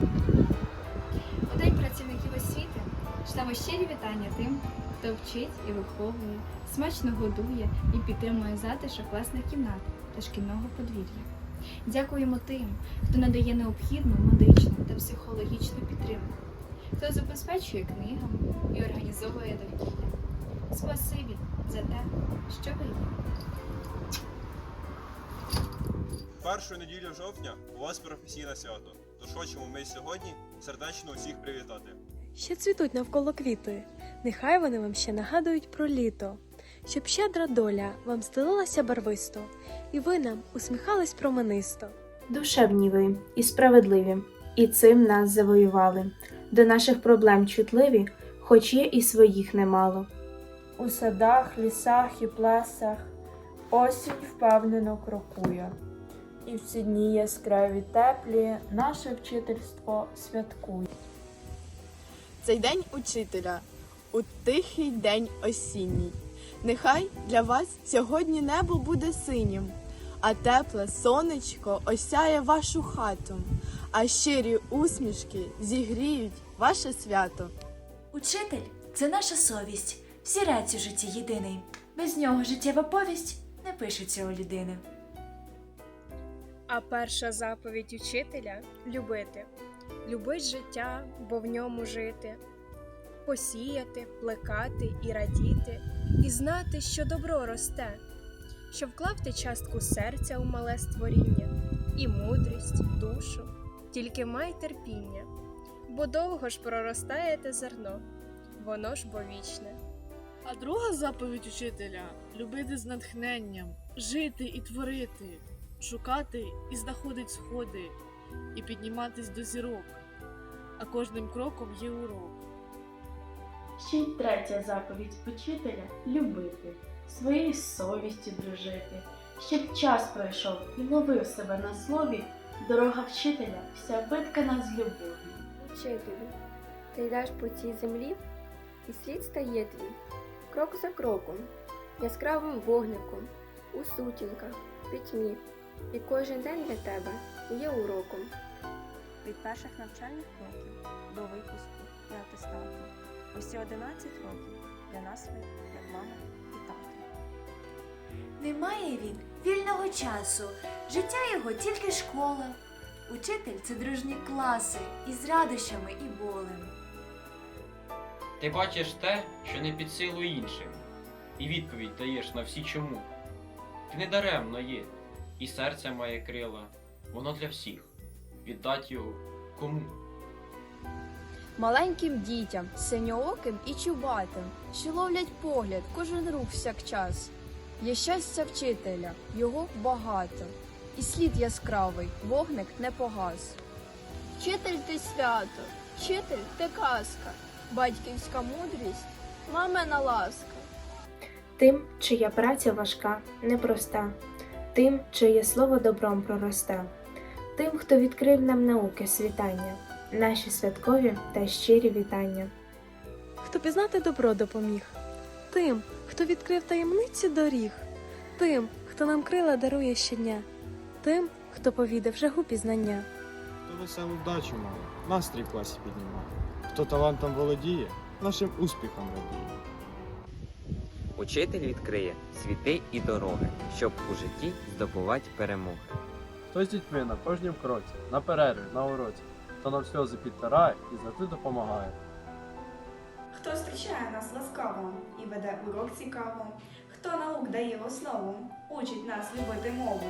У День працівників освіти шлемо щирі вітання тим, хто вчить і виховує, смачно годує і підтримує затишок власних кімнат та шкільного подвір'я. Дякуємо тим, хто надає необхідну медичну та психологічну підтримку, хто забезпечує книгами і організовує довкілля. Спасибі за те, що ви є. Першу неділю жовтня у вас професійне свято. Тож хочемо ми сьогодні сердечно усіх привітати. Ще цвітуть навколо квіти, нехай вони вам ще нагадують про літо, щоб щедра доля вам стелилася барвисто, і ви нам усміхались променисто. Душевні ви і справедливі, і цим нас завоювали. До наших проблем чутливі, хоч є і своїх немало. У садах, лісах і плесах осінь впевнено крокує. І в ці дні яскраві теплі наше вчительство святкує. Цей день учителя у тихий день осінній. Нехай для вас сьогодні небо буде синім, а тепле сонечко осяє вашу хату, а щирі усмішки зігріють ваше свято. Учитель це наша совість, взірець у житті єдиний. Без нього життєва повість не пишеться у людини. А перша заповідь учителя любити. Любить життя, бо в ньому жити, посіяти, плекати і радіти, і знати, що добро росте, що вклав частку серця у мале створіння, і мудрість, душу, тільки май терпіння, бо довго ж проростає те зерно, воно ж бо вічне. А друга заповідь учителя любити з натхненням, жити і творити, шукати і знаходить сходи, і підніматись до зірок. А кожним кроком є урок. Ще й третя заповідь учителя любити, своєю совістю дружити, щоб час пройшов і ловив себе на слові, дорога вчителя вся виткана з любов'ю. Учителю, ти йдеш по цій землі, і слід стає твій, крок за кроком, яскравим вогником, у сутінках, пітьмі, і кожен день для тебе є уроком. від перших навчальних кроків до випуску і атестату. Усі 11 років для нас ви, як мама і тато. Немає він вільного часу, життя його тільки школа. Учитель це дружні класи із радощами і болем. Ти бачиш те, що не під силу іншим, і відповідь даєш на всі чому. Ти не даремно є, і серце має крила, воно для всіх. Віддать його кому? Маленьким дітям, синьооким і чубатим, що ловлять погляд, кожен рух всякчас. Є щастя вчителя, його багато, і слід яскравий, вогник не погас. Вчитель ти свято, вчитель ти казка, батьківська мудрість, мамина ласка. Тим, чия праця важка, непроста, тим, чиє слово добром проросте, тим, хто відкрив нам науки світання, наші святкові та щирі вітання. Хто пізнати добро допоміг, тим, хто відкрив таємниці доріг, тим, хто нам крила дарує щодня, тим, хто повідав жагу пізнання. Хто веселу вдачу має, настрій в класі піднімає. Хто талантом володіє, нашим успіхом радіє. Учитель відкриє світи і дороги, щоб у житті здобувати перемоги. Хто з дітьми на кожнім кроці, на перерві, на уроці, хто нам сльози підтирає і завжди допомагає. Хто зустрічає нас ласкаво і веде урок цікаво, хто наук дає основу, учить нас любити мову.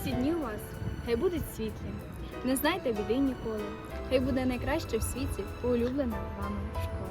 Всі дні у вас хай будуть світлі, не знайте біди ніколи. Хай буде найкраще в світі улюблена вами школа.